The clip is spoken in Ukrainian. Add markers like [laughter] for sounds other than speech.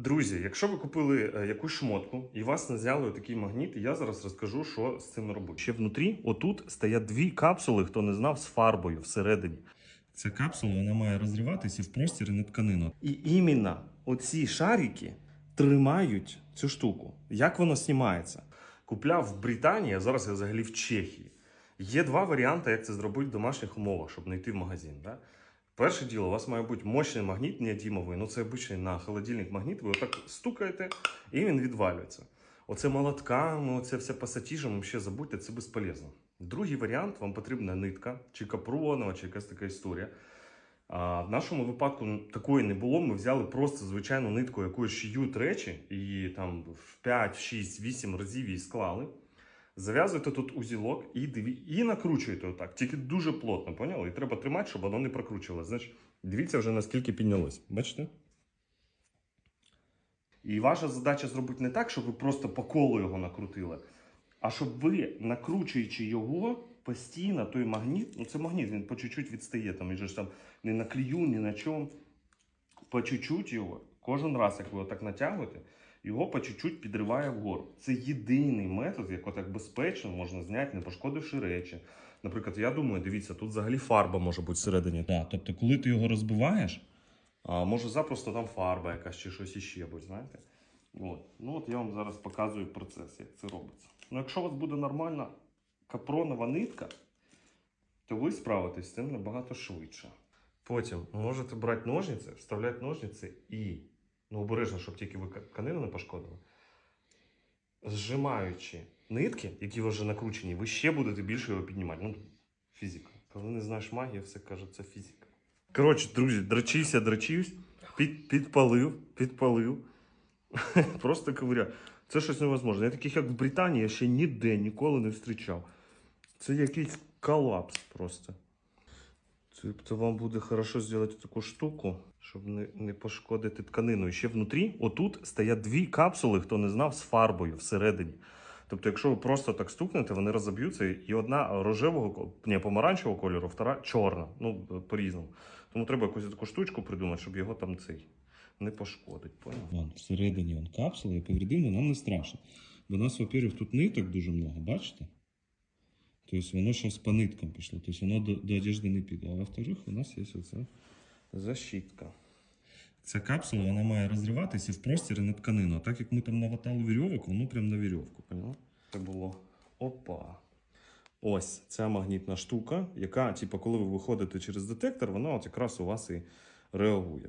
Друзі, якщо ви купили е, якусь шмотку і вас не зняли такий магніт, я зараз розкажу, що з цим робити. Ще внутрі, отут стоять дві капсули, хто не знав, з фарбою всередині. Ця капсула вона має розриватися в простір і на тканину. І іменно оці шарики тримають цю штуку. Як воно знімається? Купляв в Британії, а зараз я взагалі в Чехії. Є два варіанти, як це зробити в домашніх умовах, щоб не йти в магазин. Да? Перше діло, у вас має бути мощний магніт неодімовий. Ну це обичний на холодильник магніт. Ви отак стукаєте, і він відвалюється. Оце молотками, оце все пасатіжем, ще забудьте, це безполезно. Другий варіант вам потрібна нитка, чи капронова, чи якась така історія. А в нашому випадку такої не було. Ми взяли просто звичайну нитку, якою шиють речі, і там в 5, 6, 8 разів її склали. Зав'язуєте тут узілок і, диві... і накручуєте отак. Тільки дуже плотно, поняли? І треба тримати, щоб воно не прокручувалося. Значить, дивіться вже наскільки піднялось. Бачите? І ваша задача зробити не так, щоб ви просто по колу його накрутили, а щоб ви, накручуючи його постійно, той магніт, ну це магніт, він по чуть-чуть відстає, там, ж там не на клею, ні на чому. По чуть-чуть його, кожен раз, як ви його так натягуєте, його по чуть-чуть підриває вгору. Це єдиний метод, як отак безпечно можна зняти, не пошкодивши речі. Наприклад, я думаю, дивіться, тут взагалі фарба може бути всередині. Да, тобто, коли ти його розбиваєш, а може запросто там фарба якась чи щось іще будь, знаєте? От. Ну от я вам зараз показую процес, як це робиться. Ну, якщо у вас буде нормальна капронова нитка, то ви справитесь з цим набагато швидше. Потім можете брати ножниці, вставляти ножниці і, ну обережно, щоб тільки ви тканину не пошкодили. Зжимаючи нитки, які вже накручені, ви ще будете більше його піднімати. Ну, фізика. Коли не знаєш магію, все каже, це фізика. Коротше, друзі, дрочився, дрочився, під, підпалив, підпалив. [laughs] Просто ковиря. Це щось невозможне. Я таких, як в Британії, я ще ніде ніколи не зустрічав. Це якийсь колапс просто. Тобто вам буде хорошо зробити таку штуку, щоб не, не пошкодити тканину. І ще внутрі, отут стоять дві капсули, хто не знав, з фарбою всередині. Тобто, якщо ви просто так стукнете, вони розоб'ються, і одна рожевого, ні, помаранчевого кольору, втора чорна. Ну, по-різному. Тому треба якусь таку штучку придумати, щоб його там цей не пошкодить. Вон, всередині вон капсула і повредимо нам не страшно. У нас, во-первых, тут ниток дуже много, бачите? Тобто воно зараз по ниткам пішло, тобто воно до, до одежди не піде. А во-вторых, у нас є оце. Защитка. Ця капсула вона має розриватися в простір на тканину. А так як ми там наватали вірьовок, воно прям на вірьовку. Поняла? Це було опа. Ось ця магнітна штука, яка, типу, коли ви виходите через детектор, вона от якраз у вас і реагує.